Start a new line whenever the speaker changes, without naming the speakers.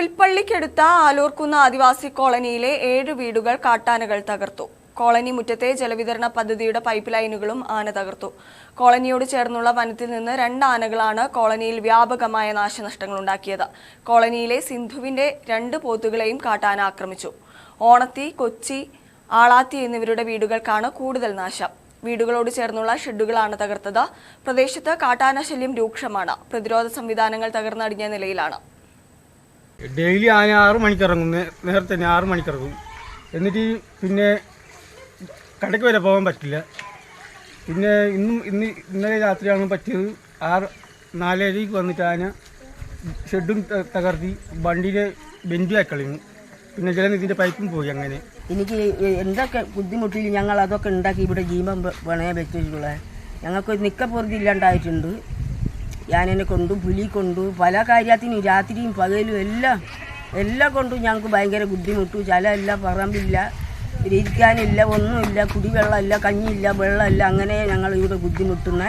പുൽപ്പള്ളിക്കടുത്ത ആലൂർക്കുന്ന് ആദിവാസി കോളനിയിലെ ഏഴ് വീടുകൾ കാട്ടാനകൾ തകർത്തു. കോളനി മുറ്റത്തെ ജലവിതരണ പദ്ധതിയുടെ പൈപ്പ് ലൈനുകളും ആന തകർത്തു. കോളനിയോട് ചേർന്നുള്ള വനത്തിൽ നിന്ന് രണ്ട് ആനകളാണ് കോളനിയിൽ വ്യാപകമായ നാശനഷ്ടങ്ങൾ ഉണ്ടാക്കിയത് കോളനിയിലെ സിന്ധുവിന്റെ രണ്ട് പോത്തുകളെയും കാട്ടാന ആക്രമിച്ചു. ഓണത്തി കൊച്ചി ആളാത്തി എന്നിവരുടെ വീടുകൾക്കാണ് കൂടുതൽ നാശം. വീടുകളോട് ചേർന്നുള്ള ഷെഡുകളാണ് തകർത്തത്. പ്രദേശത്ത് കാട്ടാന ശല്യം രൂക്ഷമാണ്. പ്രതിരോധ സംവിധാനങ്ങൾ തകർന്നടിഞ്ഞ നിലയിലാണ്.
ഡെയിലി ആന ആറ് മണിക്ക് ഇറങ്ങും നേരത്തെ തന്നെ ആറ് മണിക്ക് ഇറങ്ങും എന്നിട്ട് പിന്നെ കടയ്ക്ക് വരെ പോകാൻ പറ്റില്ല. പിന്നെ ഇന്നും ഇന്ന് ഇന്നലെ രാത്രിയാണ് പറ്റിയത്. ആറ് നാലരയ്ക്ക് വന്നിട്ട് ആന ഷെഡും തകർത്തി വണ്ടിയിലെ ബെഞ്ചുമായി കളഞ്ഞു പിന്നെ ജലനിധിന്റെ പൈപ്പും പോയി അങ്ങനെ.
എനിക്ക് എന്തൊക്കെ ബുദ്ധിമുട്ടിൽ ഞങ്ങൾ അതൊക്കെ ഉണ്ടാക്കി ഇവിടെ ജീവൻ പണയം വെച്ചിട്ടുള്ളത് ഞങ്ങൾക്ക് നിക്കപ്പുറത്ത് ഇല്ലാണ്ടായിട്ടുണ്ട്. ഞാനെന്നെ കൊണ്ടു പുലി കൊണ്ടു പല കാര്യത്തിനും രാത്രിയും പകലും എല്ലാം എല്ലാം കൊണ്ടും ഞങ്ങൾക്ക് ഭയങ്കര ബുദ്ധിമുട്ടു. ചിലമില്ല പറമ്പില്ല ഇരിക്കാനില്ല ഒന്നുമില്ല കുടിവെള്ളമില്ല കഞ്ഞിയില്ല വെള്ളമില്ല അങ്ങനെ ഞങ്ങൾ ഇവിടെ ബുദ്ധിമുട്ടുന്നത്